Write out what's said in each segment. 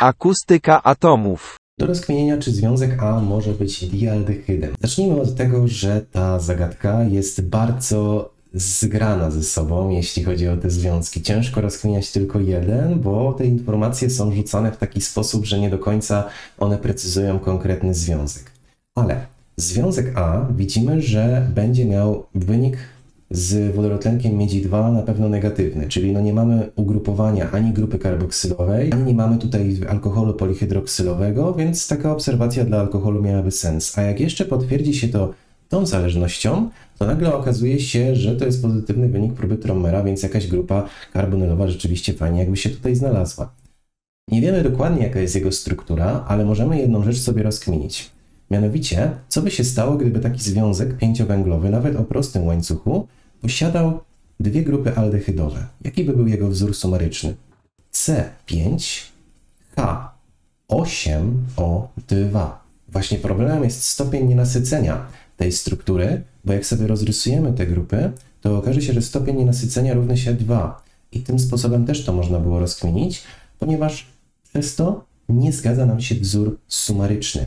Akustyka atomów. Do rozkminienia, czy związek A może być dialdehydem. Zacznijmy od tego, że ta zagadka jest bardzo zgrana ze sobą, jeśli chodzi o te związki. Ciężko rozkminiać tylko jeden, bo te informacje są rzucane w taki sposób, że nie do końca one precyzują konkretny związek. Ale związek A widzimy, że będzie miał wynik z wodorotlenkiem miedzi 2 na pewno negatywny, czyli no nie mamy ugrupowania ani grupy karboksylowej, ani nie mamy tutaj alkoholu polihydroksylowego, więc taka obserwacja dla alkoholu miałaby sens. A jak jeszcze potwierdzi się to tą zależnością, to nagle okazuje się, że to jest pozytywny wynik próby Trommera, więc jakaś grupa karbonylowa rzeczywiście fajnie jakby się tutaj znalazła. Nie wiemy dokładnie, jaka jest jego struktura, ale możemy jedną rzecz sobie rozkminić. Mianowicie, co by się stało, gdyby taki związek pięciowęglowy, nawet o prostym łańcuchu, posiadał dwie grupy aldehydowe? Jaki by był jego wzór sumaryczny? C5, H8O2. Właśnie problemem jest stopień nienasycenia tej struktury, bo jak sobie rozrysujemy te grupy, to okaże się, że stopień nienasycenia równy się 2. I tym sposobem też to można było rozkminić, ponieważ przez to nie zgadza nam się wzór sumaryczny.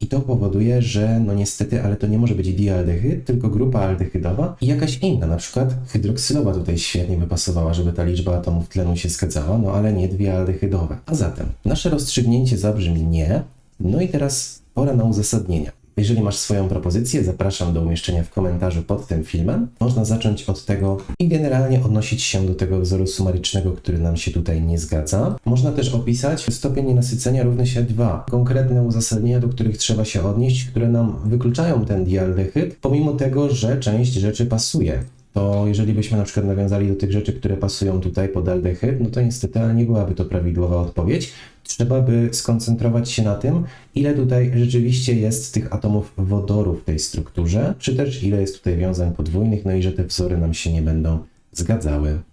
I to powoduje, że no niestety, ale to nie może być dialdehyd, tylko grupa aldehydowa i jakaś inna, na przykład hydroksylowa tutaj świetnie by pasowała, żeby ta liczba atomów tlenu się zgadzała, no ale nie dwie aldehydowe. A zatem nasze rozstrzygnięcie zabrzmi nie. No i teraz pora na uzasadnienia. Jeżeli masz swoją propozycję, zapraszam do umieszczenia w komentarzu pod tym filmem. Można zacząć od tego i generalnie odnosić się do tego wzoru sumarycznego, który nam się tutaj nie zgadza. Można też opisać stopień nienasycenia równy się 2. Konkretne uzasadnienia, do których trzeba się odnieść, które nam wykluczają ten dialdehyd, pomimo tego, że część rzeczy pasuje. To jeżeli byśmy na przykład nawiązali do tych rzeczy, które pasują tutaj pod aldehyd, no to niestety, nie byłaby to prawidłowa odpowiedź. Trzeba by skoncentrować się na tym, ile tutaj rzeczywiście jest tych atomów wodoru w tej strukturze, czy też ile jest tutaj wiązań podwójnych, no i że te wzory nam się nie będą zgadzały.